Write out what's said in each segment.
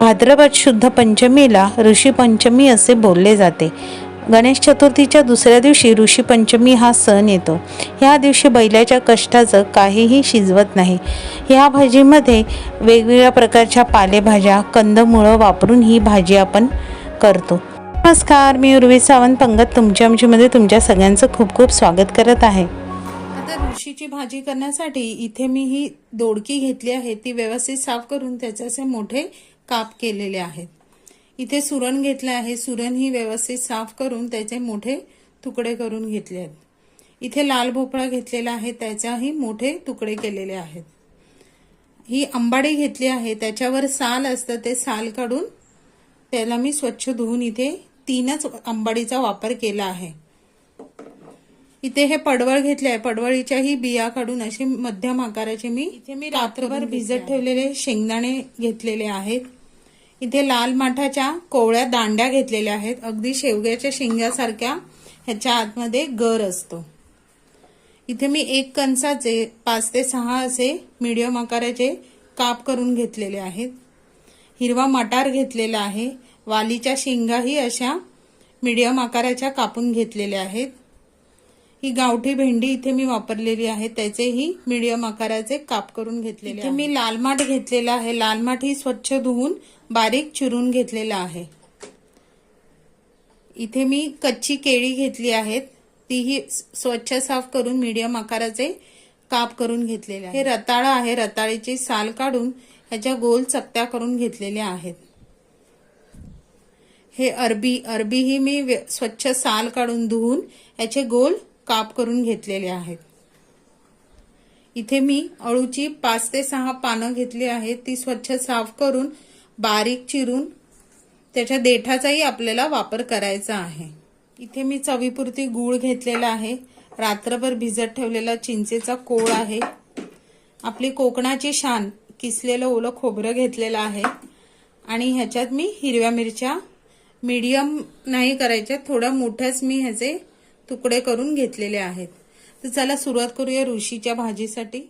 भाद्रपद शुद्ध पंचमीला ऋषी पंचमी असे बोलले जाते. गणेश चतुर्थीच्या दुसऱ्या दिवशी ऋषी पंचमी हा सण येतो. ह्या दिवशी बैलाच्या कष्टाचं काहीही शिजवत नाही. ह्या भाजीमध्ये वेगवेगळ्या प्रकारच्या पालेभाज्या कंदमुळं वापरून ही भाजी आपण करतो. नमस्कार मी उर्वी सावंत पंगत. तुमच्या आमच्यामध्ये तुमच्या सगळ्यांचं खूप खूप स्वागत करत आहे. आता ऋषीची भाजी करण्यासाठी इथे मी ही दोडकी घेतली आहे. ती व्यवस्थित साफ करून त्याचे असे मोठे काप केलेले आहेत. इथे सुरण घेतलं आहे. सुरण ही व्यवस्थित साफ करून त्याचे मोठे तुकडे करून घेतले आहेत. इथे लाल भोपळा घेतलेला आहे. त्याच्याही मोठे तुकडे केलेले आहेत. ही आंबाडी घेतली आहे. त्याच्यावर साल असतं. ते साल काढून त्याला मी स्वच्छ धुवून इथे तीनच आंबाडीचा वापर केला आहे. इथे हे पडवळ घेतले आहे. पडवळीच्याही बिया काढून असे मध्यम आकाराचे मी इथे मी रात्रभर भिजत ठेवलेले शेंगदाणे घेतलेले आहेत. इथे लाल माठाच्या कोवळ्या दांड्या घेतलेल्या आहेत. अगदी शेवग्याच्या शेंग्यासारख्या ह्याच्या आतमध्ये गर असतो. इथे मी एक कणसाचे पाच ते सहा असे मीडियम आकाराचे काप करून घेतलेले आहेत. हिरवा मटार घेतलेला आहे. वालीच्या शेंगाही अशा मीडियम आकाराच्या कापून घेतलेल्या आहेत. ही गावठी भेंडी इथे मी वापरलेली आहे. त्याचेही मीडियम आकाराचे काप करून घेतलेले इथे मी लाल माठ घेतलेला आहे. लाल माठ ही स्वच्छ धुवून बारीक चिरून घेतलेला आहे. इथे मी कच्ची केळी घेतली आहेत. तीही स्वच्छ साफ करून मीडियम आकाराचे काप करून घेतलेले हे रताळा आहे. रताळीची साल काढून ह्याच्या गोल चकत्या करून घेतलेल्या आहेत. हे अरबी अरबी ही मी स्वच्छ साल काढून धुवून याचे गोल काप करून घेतलेले आहेत. इथे मी अळूची पाच ते सहा पानं घेतली आहेत. ती स्वच्छ साफ करून बारीक चिरून त्याच्या देठाचाही आपल्याला वापर करायचा आहे. इथे मी चवीपुरती गूळ घेतलेला आहे. रात्रभर भिजत ठेवलेला चिंचेचा कोळ आहे. आपली कोकणाची शान किसलेलं ओलं खोबरं घेतलेलं आहे. आणि ह्याच्यात मी हिरव्या मिरच्या मीडियम नाही करायच्या थोड्या मोठ्याच मी ह्याचे तुकडे करून घेतलेले आहेत. तर चला सुरुवात करूया ऋषीच्या भाजीसाठी.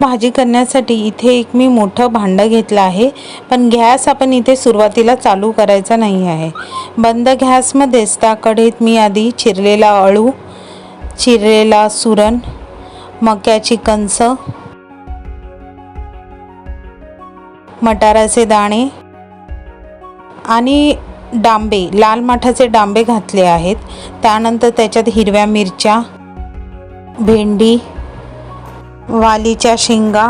भाजी करण्यासाठी इथे एक मी मोठं भांडं घेतलं आहे पण गॅस आपण इथे सुरुवातीला चालू करायचा नाही आहे. बंद गॅसमध्येच त्या कढीत मी आधी चिरलेला अळू चिरलेला सुरण मक्याची कंस मटाराचे दाणे आणि डांबे लाल माठाचे डांबे घातले आहेत. त्यानंतर त्याच्यात हिरव्या मिरच्या भेंडी वालीच्या शेंगा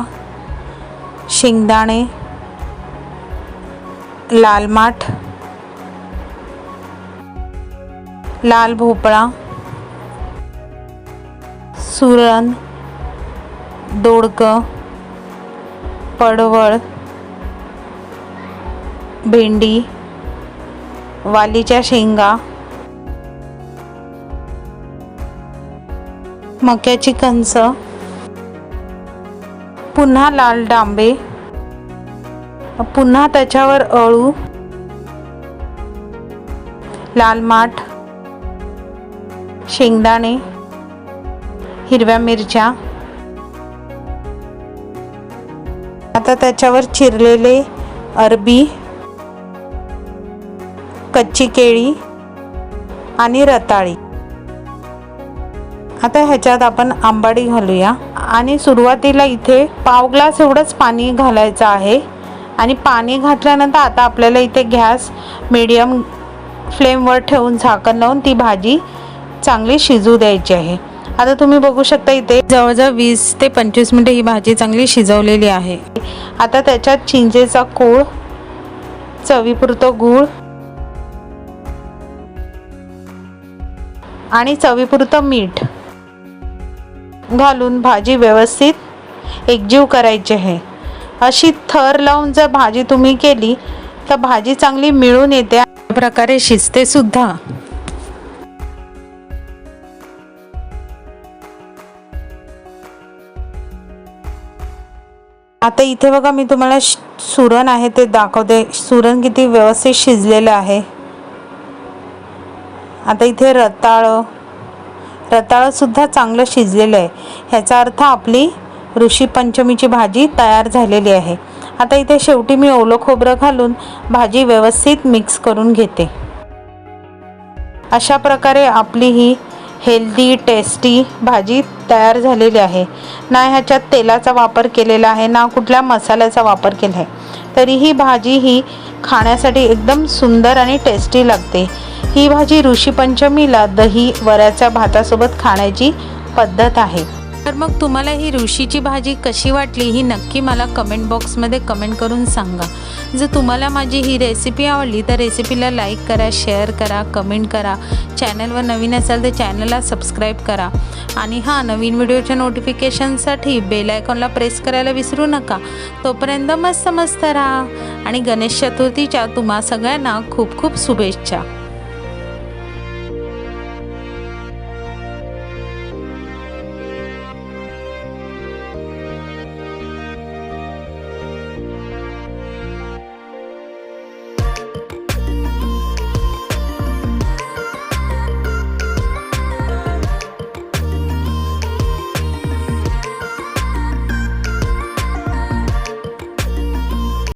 शेंगदाणे लाल माठ लाल भोपळा सुरण दोडकं पडवळ भेंडी वालीच्या शेंगा. मक्याची कंस पुन्हा लाल डांबे. पुन्हा त्याच्यावर अळू. लाल माठ. शेंगदाणे. हिरव्या मिरच्या. आता त्याच्यावर चिरलेले अरबी. कच्ची केळी आणि रताळी. आता ह्याच्यात आपण आंबाडी घालूया. आणि सुरुवातीला इथे पाव ग्लास एवढंच पाणी घालायचं आहे. आणि पाणी घातल्यानंतर आता आपल्याला इथे गॅस मीडियम फ्लेमवर ठेवून झाकण लावून ती भाजी चांगली शिजू द्यायची आहे. आता तुम्ही बघू शकता इथे जवळजवळ वीस ते पंचवीस मिनिटं ही भाजी चांगली शिजवलेली आहे. आता त्याच्यात चिंचेचा कोळ चवीपुरतं गूळ आणि चवीपुरतं मीठ घालून भाजी व्यवस्थित एकजीव करायची आहे. अशी थर लावून जर भाजी तुम्ही केली तर भाजी चांगली मिळून येते प्रकारे शिजते सुद्धा. आता इथे बघा मी तुम्हाला सुरण आहे ते दाखवते. सुरण किती व्यवस्थित शिजलेलं आहे. आता इथे रताळं. रताळं सुद्धा चांगलं शिजलेलं आहे. ह्याचा अर्थ आपली ऋषी पंचमीची भाजी तयार झालेली आहे. आता इथे शेवटी मी ओलं खोबरं घालून भाजी व्यवस्थित मिक्स करून घेते. अशा प्रकारे आपली ही हेल्दी टेस्टी भाजी तयार झालेली आहे. ना ह्याच्यात तेलाचा वापर केलेला आहे ना कुठल्या मसाल्याचा वापर केला आहे. तरी ही भाजी ही खाण्यासाठी एकदम सुंदर आणि टेस्टी लागते. ही भाजी ऋषीपंचमीला दही वऱ्याच्या भातासोबत खाण्याची पद्धत आहे. तर मग तुम्हाला ही ऋषीची भाजी कशी वाटली ही नक्की मला कमेंट बॉक्समध्ये कमेंट करून सांगा. जर तुम्हाला माझी ही रेसिपी आवडली तर रेसिपीला लाईक करा शेअर करा कमेंट करा. चॅनलवर नवीन असाल तर चॅनलला सबस्क्राईब करा. आणि हां नवीन व्हिडिओच्या नोटिफिकेशनसाठी बेल आयकॉनला प्रेस करायला विसरू नका. तोपर्यंत मस्त मस्त राहा. आणि गणेश चतुर्थीच्या तुम्हा सगळ्यांना खूप खूप शुभेच्छा.